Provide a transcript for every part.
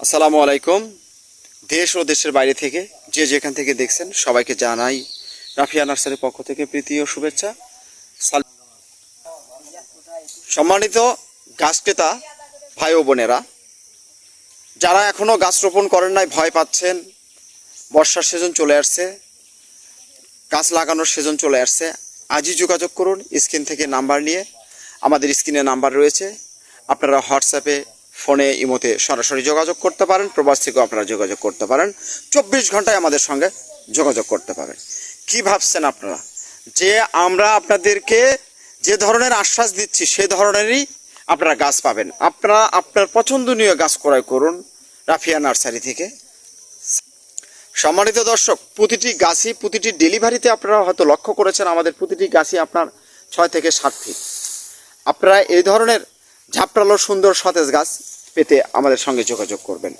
আসসালামু আলাইকুম। দেশ ও দেশের বাইরে থেকে যে যেখান থেকে দেখছেন সবাইকে জানাই রাফিয়া নার্সারির পক্ষ থেকে প্রীতি ও শুভেচ্ছা। সম্মানিত গাছ ক্রেতা ভাই ও বোনেরা, যারা এখনও গাছ রোপণ করেন নাই, ভয় পাচ্ছেন, বর্ষার সিজন চলে আসছে, গাছ লাগানোর সিজন চলে আসছে, আজই যোগাযোগ করুন স্ক্রিন থেকে নাম্বার নিয়ে। আমাদের স্ক্রিনে নাম্বার রয়েছে। আপনারা হোয়াটসঅ্যাপে ফোনে, ইমোতে সরাসরি যোগাযোগ করতে পারেন, প্রবাস থেকেও আপনারা যোগাযোগ করতে পারেন। চব্বিশ ঘন্টায় আমাদের সঙ্গে যোগাযোগ করতে পারেন। কি ভাবছেন আপনারা? যে আমরা আপনাদেরকে যে ধরনের আশ্বাস দিচ্ছি, সে ধরনেরই আপনারা গাছ পাবেন। আপনারা আপনার পছন্দনীয় গাছ ক্রয় করুন রাফিয়া নার্সারি থেকে। সম্মানিত দর্শক, প্রতিটি গাছই প্রতিটি ডেলিভারিতে আপনারা হয়তো লক্ষ্য করেছেন, আমাদের প্রতিটি গাছই আপনার ছয় থেকে সাত ফিট আপনারা এই ধরনের ঝাপটালো সুন্দর সতেজ গাছ পেতে আমাদের সঙ্গে যোগাযোগ করবেন।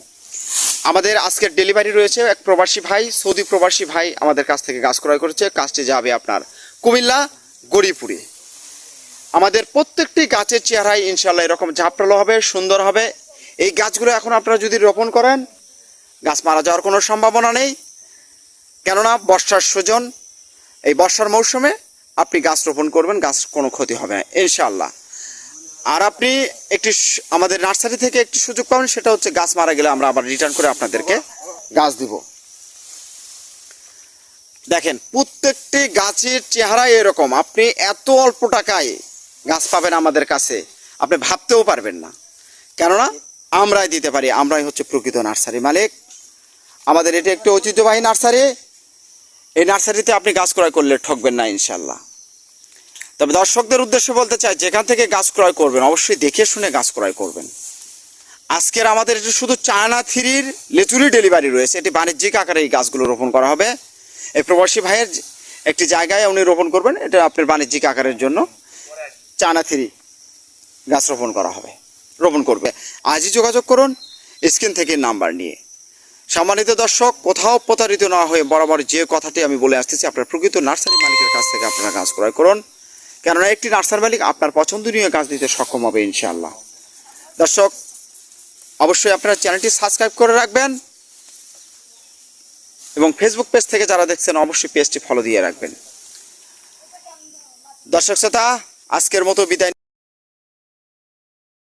আমাদের আজকের ডেলিভারি রয়েছে এক প্রবাসী ভাই, সৌদি প্রবাসী ভাই আমাদের কাছ থেকে গাছ ক্রয় করেছে। কাজটি যাবে আপনার কুমিল্লা, গড়িপুরে। আমাদের প্রত্যেকটি গাছের চেহারায় ইনশাল্লাহ এরকম ঝাপটালো হবে, সুন্দর হবে। এই গাছগুলো এখন আপনারা যদি রোপণ করেন, গাছ মারা যাওয়ার কোনো সম্ভাবনা নেই। কেননা বর্ষার সুজন, এই বর্ষার মৌসুমে আপনি গাছ রোপণ করবেন, গাছ কোনো ক্ষতি হবে না, ইনশাআল্লাহ। আর আপনি একটি আমাদের নার্সারি থেকে একটি সুযোগ পাবেন, সেটা হচ্ছে গাছ মারা গেলে আমরা আবার রিটার্ন করে আপনাদেরকে গাছ দিব। দেখেন, প্রত্যেকটি গাছের চেহারা এরকম। আপনি এত অল্প টাকায় গাছ পাবেন আমাদের কাছে, আপনি ভাবতেও পারবেন না। কেননা, আমরাই দিতে পারি, আমরাই হচ্ছে প্রকৃত নার্সারি মালিক। আমাদের এটি একটি ঐতিহ্যবাহী নার্সারি। এই নার্সারিতে আপনি গাছ ক্রয় করলে ঠকবেন না ইনশাল্লাহ তবে দর্শকদের উদ্দেশ্যে বলতে চাই, যেখান থেকে গাছ ক্রয় করবেন, অবশ্যই দেখে শুনে গাছ ক্রয় করবেন। আজকের আমাদের এটি শুধু চায়না থ্রির লেচুরি ডেলিভারি রয়েছে। এটি বাণিজ্যিক আকারে এই গাছগুলো রোপণ করা হবে। এই প্রবাসী ভাইয়ের একটি জায়গায় উনি রোপণ করবেন। এটা আপনার বাণিজ্যিক আকারের জন্য চায়না থ্রি গাছ রোপণ করা হবে, রোপণ করবে। আজই যোগাযোগ করুন, স্ক্রিন থেকে নাম্বার নিয়ে। সম্মানিত দর্শক, কোথাও প্রতারিত না হয়ে বরাবর যে কথাটি আমি বলে আসতেছি, আপনার প্রকৃত নার্সারি মালিকের কাছ থেকে আপনারা গাছ ক্রয় করুন। কেননা একটি নার্সার মালিক আপনার পছন্দনীয় গাছ দিতে সক্ষম হবে ইনশাআল্লাহ। দর্শক, অবশ্যই আপনারা চ্যানেলটি সাবস্ক্রাইব করে রাখবেন এবং ফেসবুক পেজ থেকে যারা দেখছেন, অবশ্যই পেজটি ফলো দিয়ে রাখবেন। দর্শক শ্রোতা, আজকের মতো বিদায়